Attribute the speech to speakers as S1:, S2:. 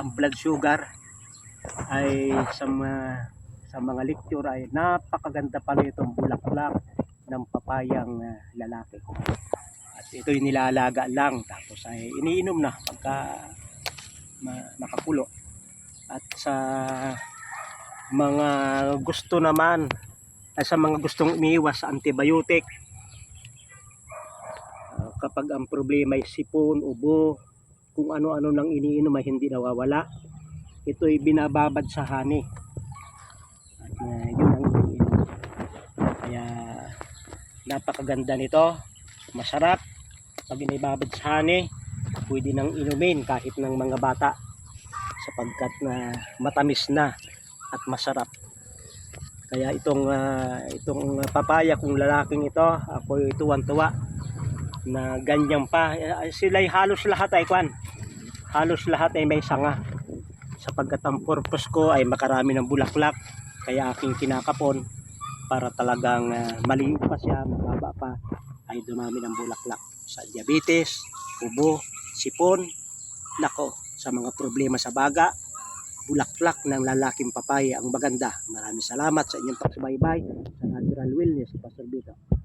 S1: ang blood sugar ay sa mga sa mga lecture ay napakaganda pa nitong bulaklak ng papayang ah, lalaki. At ito'y nilalaga lang tapos ay iniinom na pagka nakakulo. At sa mga gusto naman ay sa mga gustong umiiwas sa antibiotic ah, kapag ang problema ay sipon, ubo, kung ano-ano nang iniinom ay hindi nawawala. Ito'y binababad sa hani at uh, yun ang iniinom kaya napakaganda nito. Masarap. Pag inibabad sa hani pwede nang inumin kahit ng mga bata sapagkat na matamis na at masarap. Kaya itong ah, itong papaya kung lalaking ito ako tuwan-tuwa na ganyan pa. Eh, sila'y halos lahat ay kwan halos lahat ay may sanga. Sapagkat ang purpose ko ay makarami ng bulaklak kaya aking kinakapon para talagang ah, maliit pa siya mababa pa ay dumami ng bulaklak sa diabetes, ubo, sipon. Nako sa mga problema sa baga bulaklak ng lalaking papaya ang maganda. Maraming salamat sa inyong pagsubaybay sa Natural Wellness Pastor Vito